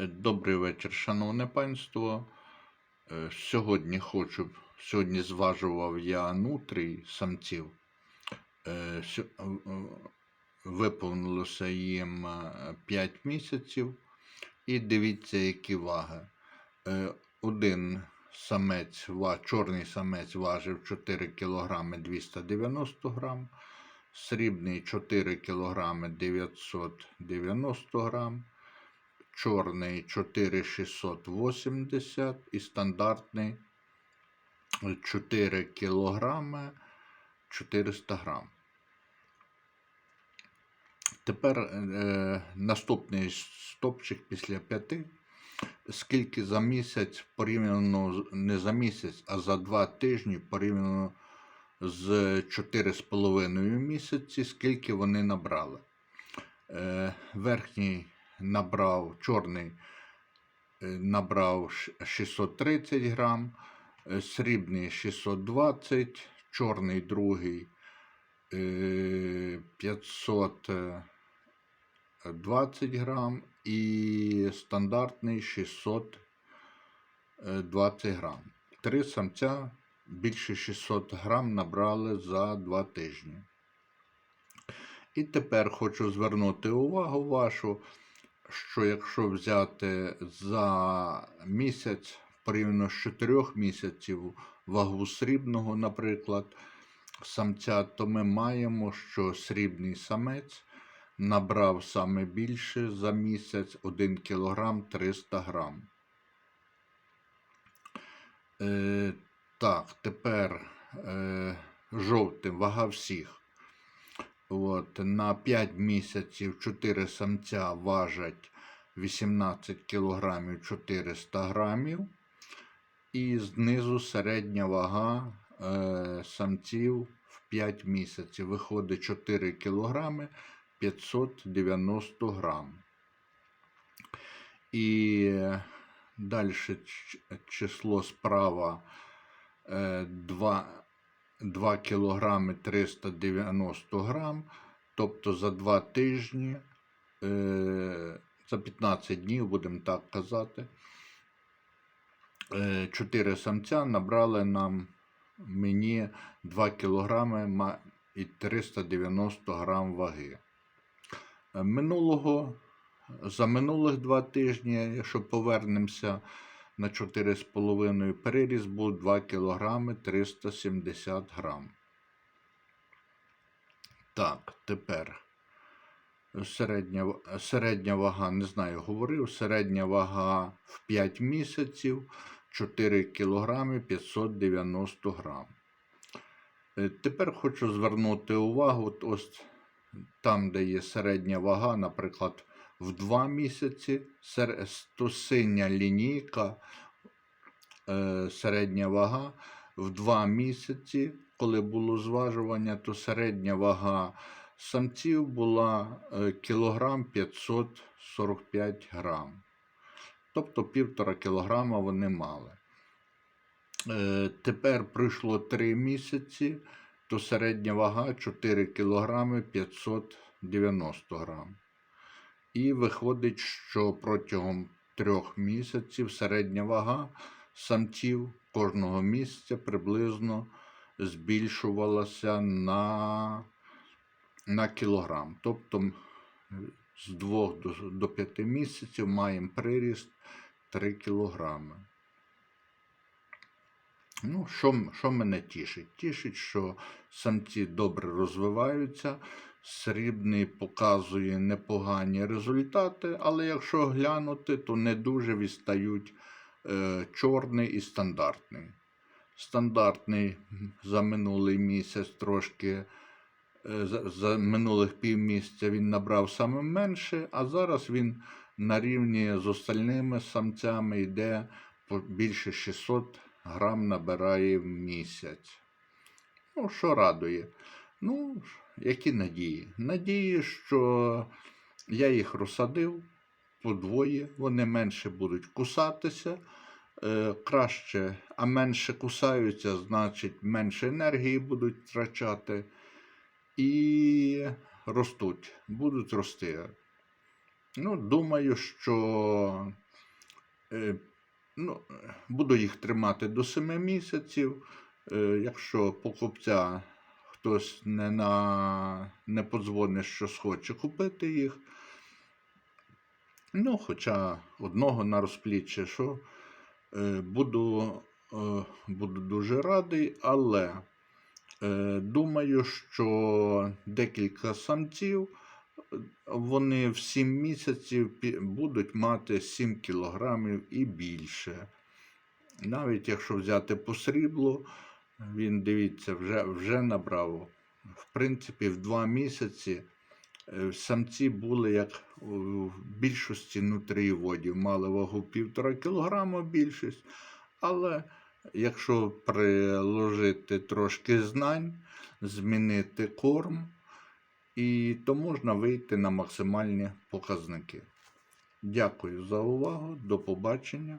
Е, Добрий вечір, шановне панство. Е, Сьогодні хочу, сьогодні зважував я нутрій самців. Е, Виповнилося їм 5 місяців. І дивіться, які ваги. Один самець, чорний самець важив 4 кг 290 грам, срібний 4 кг 990 грам, чорний 4680 і стандартний 4 кілограми 400 грам. Тепер е, наступний стопчик після 5. Скільки за місяць порівняно не за місяць, а за 2 тижні порівняно з 4,5 місяці, скільки вони набрали. Е, верхній набрав чорний е, набрав 630 грам, е, срібний 620, чорний другий е, 520 грам і стандартний 620 грам. Три самця більше 600 грам набрали за 2 тижні. І тепер хочу звернути увагу вашу, що якщо взяти за місяць порівняно з 4 місяців вагу срібного, наприклад, самця, то ми маємо, що срібний самець набрав саме більше за місяць 1 кг 300 грам. Е, так, тепер е, жовтим вага всіх. От, на 5 місяців 4 самця важать 18 кг 400 грамів. І знизу середня вага е, самців в 5 місяців виходить 4 кг 590 грам. І далі число справа е, 2, 2 кг 390 грам. Тобто за 2 тижні, е, за 15 днів, будемо так казати, 4 самця набрали нам мені 2 кг і 390 грам ваги. Е, Минулого, за минулих 2 тижні, якщо повернемося на 4,5 переріз, був 2 кг 370 грам. Так, тепер середня, середня вага, не знаю, говорив, середня вага в 5 місяців 4 кг 590 грам. Е, Тепер хочу звернути увагу, ось там, де є середня вага, наприклад, в 2 місяці, сер- то синя лінійка, е, середня вага в 2 місяці, коли було зважування, то середня вага самців була е, кілограм 545 грам. Тобто півтора кілограма вони мали. Е, Тепер пройшло 3 місяці, то середня вага 4 кг 590 грам. І виходить, що протягом трьох місяців середня вага самців кожного місяця приблизно збільшувалася на, на кілограм. Тобто з 2 до, 5 місяців маємо приріст 3 кілограми. Ну, що, що мене тішить? Тішить, що самці добре розвиваються, срібний показує непогані результати, але якщо глянути, то не дуже відстають е, чорний і стандартний. Стандартний за минулий місяць трошки, е, за, минулих півмісяця він набрав саме менше, а зараз він на рівні з остальними самцями йде більше 600 грам набирає в місяць. Ну, що радує? Ну, які надії? Надії, що я їх розсадив подвоє, вони менше будуть кусатися. Е, краще, а менше кусаються, значить менше енергії будуть втрачати і ростуть, будуть рости. Ну, думаю, що Е, ну, е, буду їх тримати до 7 місяців. Е, якщо покупця хтось не, на, не подзвонить, що схоче купити їх. Ну, хоча одного на розпліччя, що е, буду, буду дуже радий, але думаю, що декілька самців вони в 7 місяців будуть мати 7 кілограмів і більше. Навіть якщо взяти по сріблу, він дивіться, вже, вже набрав. В принципі, в 2 місяці е, самці були як у більшості нутрієводів, мали вагу півтора кілограма більшість. Але якщо приложити трошки знань, змінити корм, і то можна вийти на максимальні показники. Дякую за увагу. До побачення.